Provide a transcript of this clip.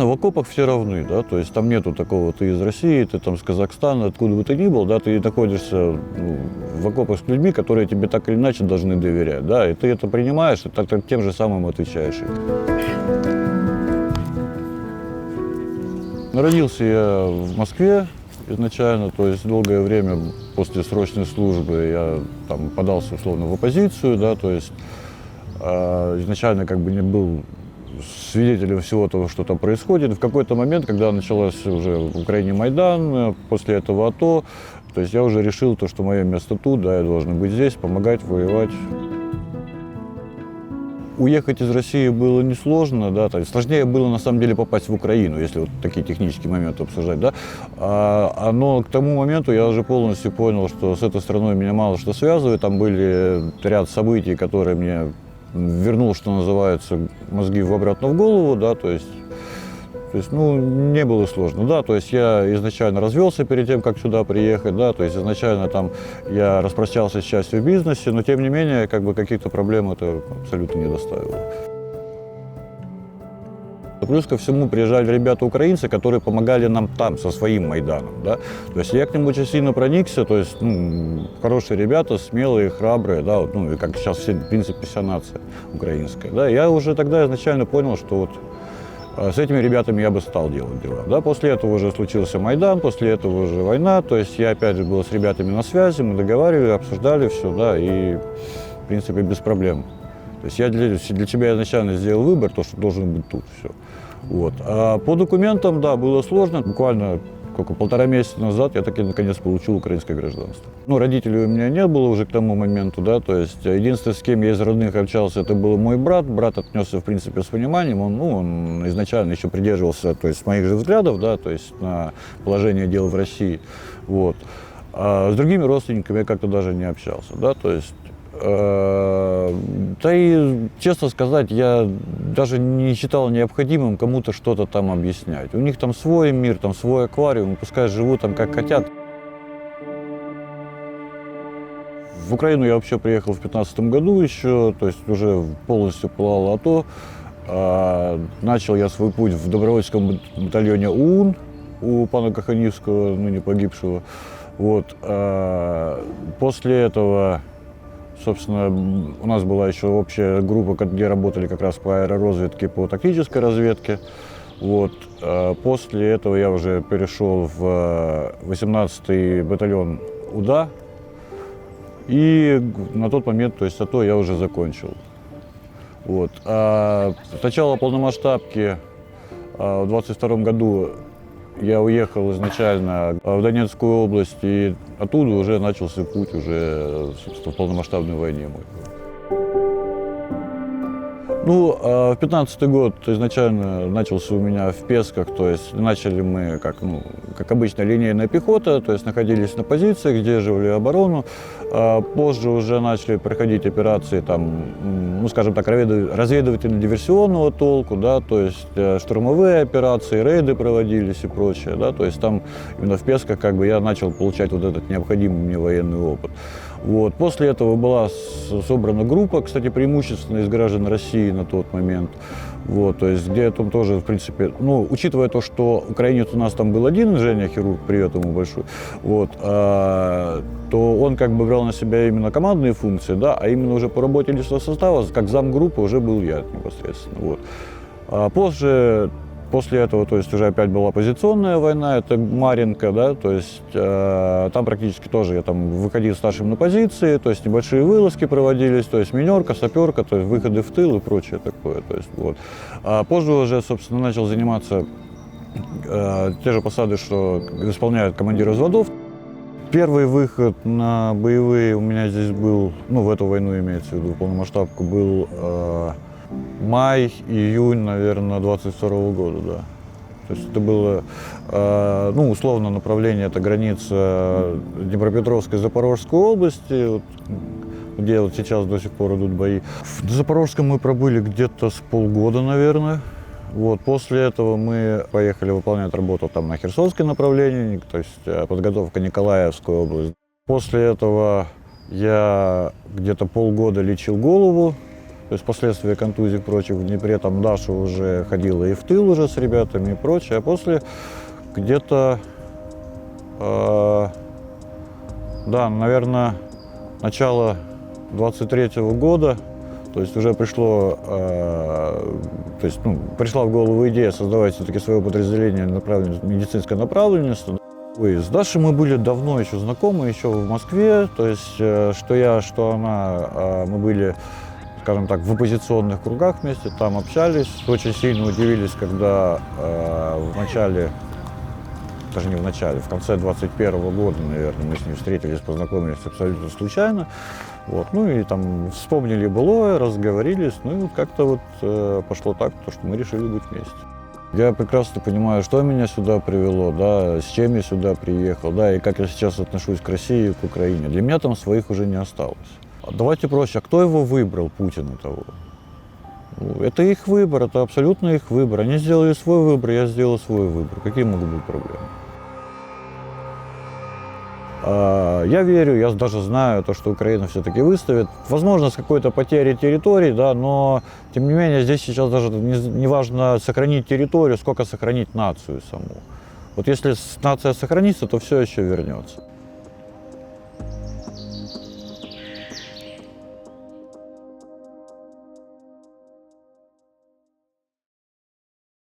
Ну, В окопах все равны, да, то есть там нету такого, ты из России, ты там с Казахстана, откуда бы ты ни был, да, ты находишься ну, в окопах с людьми, которые тебе так или иначе должны доверять, да, и ты это принимаешь, и так, так тем же самым отвечаешь. Родился я в Москве изначально, то есть долгое время после срочной службы я там подался условно в оппозицию, да, то есть изначально как бы не был свидетелем всего того, что там происходит. В какой-то момент, когда началась уже в Украине Майдан, э, после этого АТО, то есть я уже решил то, что мое место тут, да, я должен быть здесь, помогать, воевать. Уехать из России было несложно, да, то есть сложнее было на самом деле попасть в Украину, если вот такие технические моменты обсуждать, да. А, а, но к тому моменту я уже полностью понял, что с этой страной меня мало что связывает, там были ряд событий, которые мне вернул, что называется, мозги обратно в голову, да, то есть то есть, ну, не было сложно, да, то есть я изначально развелся перед тем, как сюда приехать, да, то есть изначально там я распрощался с частью в бизнесе, но тем не менее, как бы каких-то проблем это абсолютно не доставило. Плюс ко всему приезжали ребята-украинцы, которые помогали нам там, со своим Майданом. Да? То есть я к ним очень сильно проникся, то есть ну, хорошие ребята, смелые, храбрые, да, вот, ну, как сейчас в принципе, вся нация украинская. Да? Я уже тогда изначально понял, что вот а, с этими ребятами я бы стал делать дела. Да? После этого уже случился Майдан, после этого уже война, то есть я опять же был с ребятами на связи, мы договаривали, обсуждали все, да, и в принципе без проблем. То есть я для, для тебя изначально сделал выбор, то, что должен быть тут, все. Вот. А по документам, да, было сложно. Буквально сколько, полтора месяца назад я таки наконец получил украинское гражданство. Ну, родителей у меня не было уже к тому моменту, да, то есть единственное, с кем я из родных общался, это был мой брат. Брат отнесся, в принципе, с пониманием. Он, ну, он изначально еще придерживался, то есть, моих же взглядов, да, то есть на положение дел в России. Вот. А с другими родственниками я как-то даже не общался, да, то есть Да и, честно сказать, я даже не считал необходимым кому-то что-то там объяснять. У них там свой мир, там свой аквариум, пускай живут там как хотят. В Украину я вообще приехал в 2015 году еще, то есть уже полностью пылало АТО. А, Начал я свой путь в добровольческом батальоне УУН у пана Каханевского, ныне погибшего. Вот. а, После этого Собственно, у нас была еще общая группа, где работали как раз по аэророзведке, по тактической разведке. Вот. А После этого я уже перешел в 18-й батальон УДА. И на тот момент, то есть АТО я уже закончил. Вот. А с начала полномасштабки а, в 22 году я уехал изначально в Донецкую область, и оттуда уже начался путь уже, в полномасштабной войне мой. Ну, а в 15 год изначально начался у меня в Песках, то есть начали мы, как, ну, как обычно, линейная пехота, то есть находились на позициях, сдерживали оборону. А позже уже начали проходить операции, там, ну, скажем так, разведывательно-диверсионного толку, да, то есть э, штурмовые операции, рейды проводились и прочее, да, то есть там именно в Песках как бы я начал получать вот этот необходимый мне военный опыт. Вот. После этого была собрана группа, кстати, преимущественно из граждан России на тот момент. Вот, то есть где там тоже, в принципе, ну, учитывая то, что украинец у нас там был один, Женя Хирург, привет ему большой, вот, а, то он как бы брал на себя именно командные функции, да, а именно уже по работе личного состава, как зам группы уже был я непосредственно. Вот. А позже После этого, то есть уже опять была позиционная война, это Маринка, да, то есть э, там практически тоже я там выходил старшим на позиции, то есть небольшие вылазки проводились, то есть минерка, саперка, то есть выходы в тыл и прочее такое, то есть вот. А позже уже, собственно, начал заниматься э, те же посады, что исполняют командиры взводов. Первый выход на боевые у меня здесь был, ну, в эту войну имеется в виду, полномасштабку, был э, май, июнь, наверное, 22 года, да. То есть это было, э, ну, условно, направление, это граница Днепропетровской и Запорожской области, вот, где вот сейчас до сих пор идут бои. В Запорожском мы пробыли где-то с полгода, наверное. Вот, после этого мы поехали выполнять работу там на Херсонское направлении, то есть э, подготовка Николаевской области. После этого я где-то полгода лечил голову, то есть последствия контузий и прочих в Днепре, там Даша уже ходила и в тыл уже с ребятами и прочее, а после где-то, э, да, наверное, начало 23 года, то есть уже пришло, э, то есть, ну, пришла в голову идея создавать все-таки свое подразделение направлен- медицинской направленности. Ой, с Дашей мы были давно еще знакомы, еще в Москве, то есть э, что я, что она, э, мы были, скажем так, в оппозиционных кругах вместе, там общались, очень сильно удивились, когда э, в начале даже не в начале, в конце 21 года, наверное, мы с ней встретились, познакомились абсолютно случайно. Вот. Ну и там вспомнили былое, разговорились, ну и вот как-то вот э, пошло так, то, что мы решили быть вместе. Я прекрасно понимаю, что меня сюда привело, да, с чем я сюда приехал, да, и как я сейчас отношусь к России к Украине. Для меня там своих уже не осталось. Давайте проще, а кто его выбрал, Путина того? Ну, Это их выбор, это абсолютно их выбор. Они сделали свой выбор, я сделал свой выбор. Какие могут быть проблемы? А, Я верю, я даже знаю, то, что Украина все-таки выставит. Возможно, с какой-то потерей территорий, да, но тем не менее здесь сейчас даже не, не важно сохранить территорию, сколько сохранить нацию саму. Вот если нация сохранится, то все еще вернется.